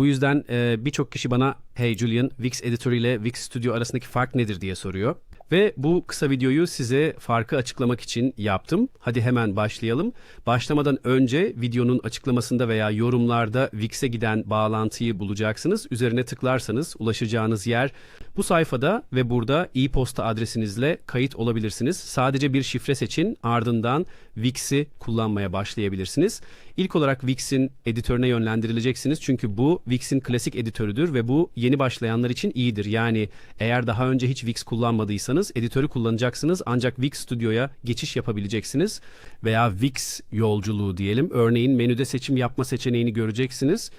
Bu yüzden e, birçok kişi bana hey Julian Wix Editor ile Wix Studio arasındaki fark nedir diye soruyor. Ve bu kısa videoyu size farkı açıklamak için yaptım. Hadi hemen başlayalım. Başlamadan önce videonun açıklamasında veya yorumlarda Wix'e giden bağlantıyı bulacaksınız. Üzerine tıklarsanız ulaşacağınız yer bu sayfada ve burada e-posta adresinizle kayıt olabilirsiniz. Sadece bir şifre seçin ardından Wix'i kullanmaya başlayabilirsiniz. İlk olarak Wix'in editörüne yönlendirileceksiniz. Çünkü bu Wix'in klasik editörüdür ve bu yeni başlayanlar için iyidir. Yani eğer daha önce hiç Wix kullanmadıysanız editörü kullanacaksınız ancak Wix Studio'ya geçiş yapabileceksiniz. Veya Wix yolculuğu diyelim. Örneğin menüde seçim yapma seçeneğini göreceksiniz.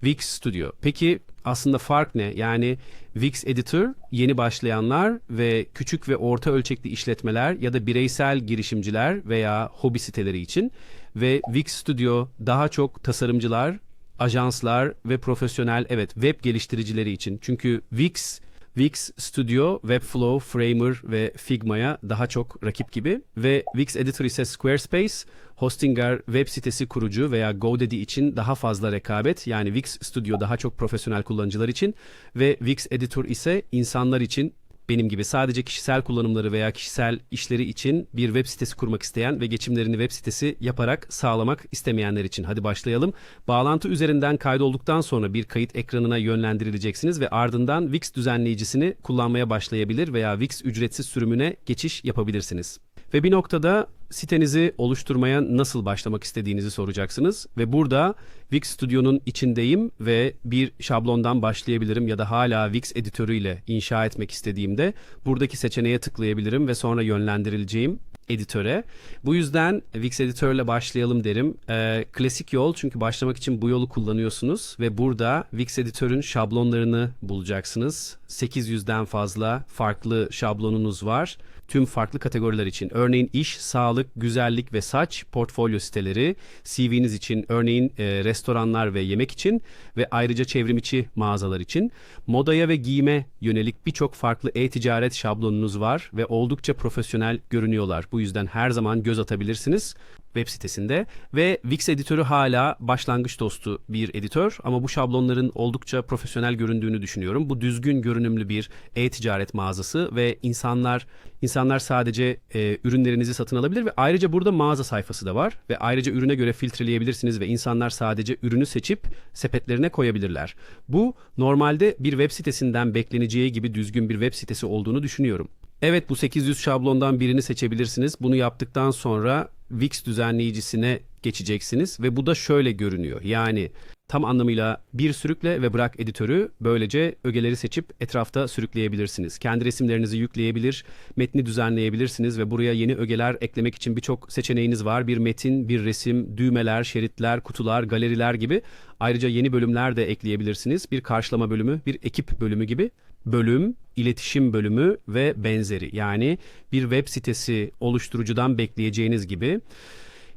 Wix Studio. Peki aslında fark ne? Yani Wix Editor yeni başlayanlar ve küçük ve orta ölçekli işletmeler ya da bireysel girişimciler veya hobi siteleri için ve Wix Studio daha çok tasarımcılar, ajanslar ve profesyonel evet web geliştiricileri için. Çünkü Wix Wix Studio, Webflow, Framer ve Figma'ya daha çok rakip gibi ve Wix Editor ise Squarespace, Hostinger web sitesi kurucu veya GoDaddy için daha fazla rekabet yani Wix Studio daha çok profesyonel kullanıcılar için ve Wix Editor ise insanlar için benim gibi sadece kişisel kullanımları veya kişisel işleri için bir web sitesi kurmak isteyen ve geçimlerini web sitesi yaparak sağlamak istemeyenler için. Hadi başlayalım. Bağlantı üzerinden kaydolduktan sonra bir kayıt ekranına yönlendirileceksiniz ve ardından Wix düzenleyicisini kullanmaya başlayabilir veya Wix ücretsiz sürümüne geçiş yapabilirsiniz. Ve bir noktada sitenizi oluşturmaya nasıl başlamak istediğinizi soracaksınız ve burada Wix Studio'nun içindeyim ve bir şablondan başlayabilirim ya da hala Wix editörüyle inşa etmek istediğimde buradaki seçeneğe tıklayabilirim ve sonra yönlendirileceğim editöre. Bu yüzden Wix editörle başlayalım derim. Ee, klasik yol çünkü başlamak için bu yolu kullanıyorsunuz ve burada Wix editörün şablonlarını bulacaksınız. 800'den fazla farklı şablonunuz var. Tüm farklı kategoriler için. Örneğin iş, sağlık, güzellik ve saç portfolyo siteleri, CV'niz için, örneğin e, restoranlar ve yemek için ve ayrıca çevrim içi mağazalar için. Modaya ve giyime yönelik birçok farklı e-ticaret şablonunuz var ve oldukça profesyonel görünüyorlar. Bu yüzden her zaman göz atabilirsiniz web sitesinde ve Wix editörü hala başlangıç dostu bir editör ama bu şablonların oldukça profesyonel göründüğünü düşünüyorum. Bu düzgün görünümlü bir e-ticaret mağazası ve insanlar insanlar sadece e, ürünlerinizi satın alabilir ve ayrıca burada mağaza sayfası da var ve ayrıca ürüne göre filtreleyebilirsiniz ve insanlar sadece ürünü seçip sepetlerine koyabilirler. Bu normalde bir web sitesinden bekleneceği gibi düzgün bir web sitesi olduğunu düşünüyorum. Evet bu 800 şablondan birini seçebilirsiniz. Bunu yaptıktan sonra Wix düzenleyicisine geçeceksiniz ve bu da şöyle görünüyor. Yani tam anlamıyla bir sürükle ve bırak editörü böylece ögeleri seçip etrafta sürükleyebilirsiniz. Kendi resimlerinizi yükleyebilir, metni düzenleyebilirsiniz ve buraya yeni ögeler eklemek için birçok seçeneğiniz var. Bir metin, bir resim, düğmeler, şeritler, kutular, galeriler gibi. Ayrıca yeni bölümler de ekleyebilirsiniz. Bir karşılama bölümü, bir ekip bölümü gibi bölüm, iletişim bölümü ve benzeri. Yani bir web sitesi oluşturucudan bekleyeceğiniz gibi.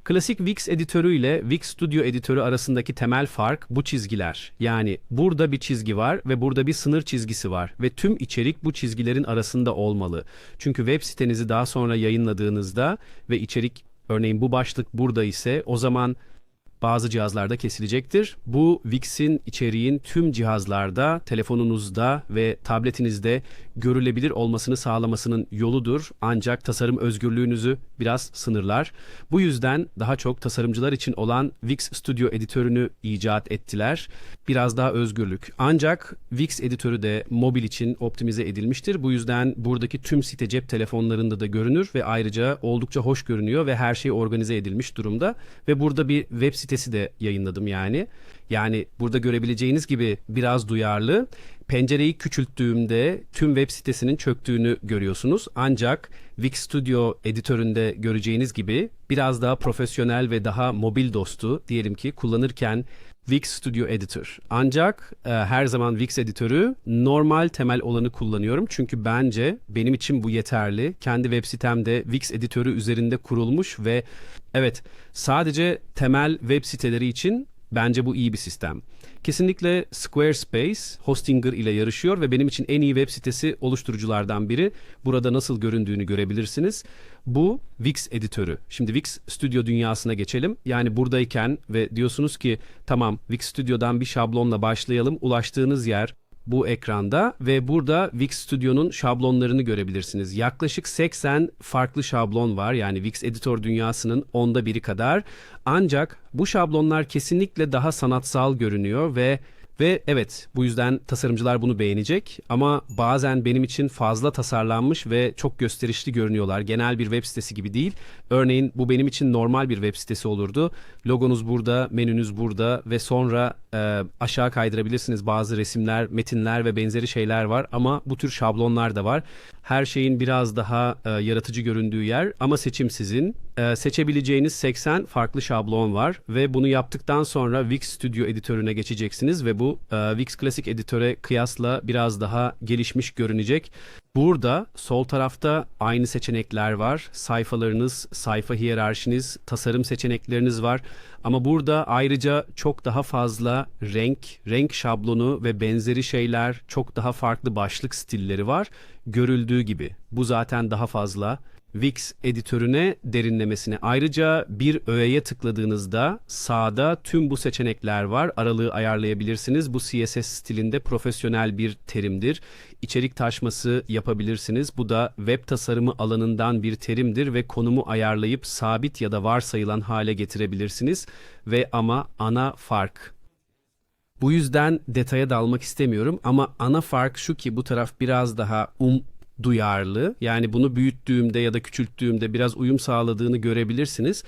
Klasik Wix editörü ile Wix Studio editörü arasındaki temel fark bu çizgiler. Yani burada bir çizgi var ve burada bir sınır çizgisi var ve tüm içerik bu çizgilerin arasında olmalı. Çünkü web sitenizi daha sonra yayınladığınızda ve içerik örneğin bu başlık burada ise o zaman bazı cihazlarda kesilecektir. Bu Wix'in içeriğin tüm cihazlarda, telefonunuzda ve tabletinizde görülebilir olmasını sağlamasının yoludur. Ancak tasarım özgürlüğünüzü biraz sınırlar. Bu yüzden daha çok tasarımcılar için olan Wix Studio editörünü icat ettiler. Biraz daha özgürlük. Ancak Wix editörü de mobil için optimize edilmiştir. Bu yüzden buradaki tüm site cep telefonlarında da görünür ve ayrıca oldukça hoş görünüyor ve her şey organize edilmiş durumda. Ve burada bir web sitesi de yayınladım yani. Yani burada görebileceğiniz gibi biraz duyarlı. Pencereyi küçülttüğümde tüm web sitesinin çöktüğünü görüyorsunuz. Ancak Wix Studio editöründe göreceğiniz gibi biraz daha profesyonel ve daha mobil dostu diyelim ki kullanırken Wix Studio Editor. Ancak e, her zaman Wix editörü normal temel olanı kullanıyorum. Çünkü bence benim için bu yeterli. Kendi web sitemde Wix editörü üzerinde kurulmuş ve evet sadece temel web siteleri için Bence bu iyi bir sistem. Kesinlikle Squarespace Hostinger ile yarışıyor ve benim için en iyi web sitesi oluşturuculardan biri. Burada nasıl göründüğünü görebilirsiniz. Bu Wix editörü. Şimdi Wix Studio dünyasına geçelim. Yani buradayken ve diyorsunuz ki tamam Wix Studio'dan bir şablonla başlayalım. Ulaştığınız yer bu ekranda ve burada Wix Studio'nun şablonlarını görebilirsiniz. Yaklaşık 80 farklı şablon var. Yani Wix Editor dünyasının onda biri kadar. Ancak bu şablonlar kesinlikle daha sanatsal görünüyor ve ve evet bu yüzden tasarımcılar bunu beğenecek ama bazen benim için fazla tasarlanmış ve çok gösterişli görünüyorlar. Genel bir web sitesi gibi değil. Örneğin bu benim için normal bir web sitesi olurdu. Logonuz burada, menünüz burada ve sonra e, aşağı kaydırabilirsiniz. Bazı resimler, metinler ve benzeri şeyler var ama bu tür şablonlar da var. Her şeyin biraz daha e, yaratıcı göründüğü yer ama seçim sizin. E, seçebileceğiniz 80 farklı şablon var ve bunu yaptıktan sonra Wix Studio editörüne geçeceksiniz ve bu e, Wix Classic editöre kıyasla biraz daha gelişmiş görünecek. Burada sol tarafta aynı seçenekler var. Sayfalarınız, sayfa hiyerarşiniz, tasarım seçenekleriniz var. Ama burada ayrıca çok daha fazla renk, renk şablonu ve benzeri şeyler, çok daha farklı başlık stilleri var. Görüldüğü gibi. Bu zaten daha fazla. Wix editörüne derinlemesine. Ayrıca bir öğeye tıkladığınızda sağda tüm bu seçenekler var. Aralığı ayarlayabilirsiniz. Bu CSS stilinde profesyonel bir terimdir. İçerik taşması yapabilirsiniz. Bu da web tasarımı alanından bir terimdir ve konumu ayarlayıp sabit ya da varsayılan hale getirebilirsiniz. Ve ama ana fark bu yüzden detaya dalmak istemiyorum ama ana fark şu ki bu taraf biraz daha um duyarlı. Yani bunu büyüttüğümde ya da küçülttüğümde biraz uyum sağladığını görebilirsiniz.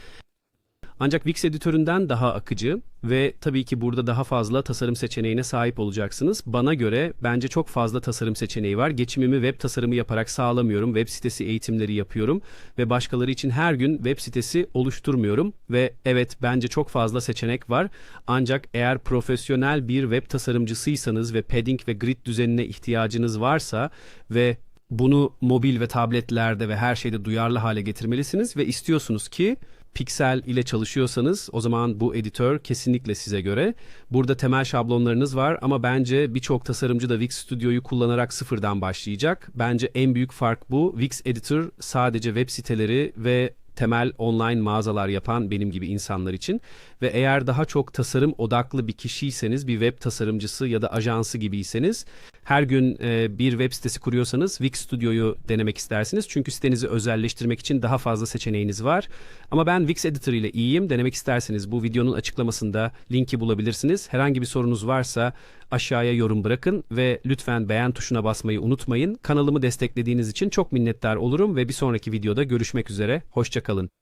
Ancak Wix editöründen daha akıcı ve tabii ki burada daha fazla tasarım seçeneğine sahip olacaksınız. Bana göre bence çok fazla tasarım seçeneği var. Geçimimi web tasarımı yaparak sağlamıyorum. Web sitesi eğitimleri yapıyorum ve başkaları için her gün web sitesi oluşturmuyorum ve evet bence çok fazla seçenek var. Ancak eğer profesyonel bir web tasarımcısıysanız ve padding ve grid düzenine ihtiyacınız varsa ve bunu mobil ve tabletlerde ve her şeyde duyarlı hale getirmelisiniz ve istiyorsunuz ki Pixel ile çalışıyorsanız o zaman bu editör kesinlikle size göre. Burada temel şablonlarınız var ama bence birçok tasarımcı da Wix Studio'yu kullanarak sıfırdan başlayacak. Bence en büyük fark bu. Wix Editor sadece web siteleri ve temel online mağazalar yapan benim gibi insanlar için ve eğer daha çok tasarım odaklı bir kişiyseniz bir web tasarımcısı ya da ajansı gibiyseniz her gün e, bir web sitesi kuruyorsanız Wix Studio'yu denemek istersiniz. Çünkü sitenizi özelleştirmek için daha fazla seçeneğiniz var. Ama ben Wix Editor ile iyiyim. Denemek isterseniz bu videonun açıklamasında linki bulabilirsiniz. Herhangi bir sorunuz varsa aşağıya yorum bırakın ve lütfen beğen tuşuna basmayı unutmayın. Kanalımı desteklediğiniz için çok minnettar olurum ve bir sonraki videoda görüşmek üzere. Hoşçakalın.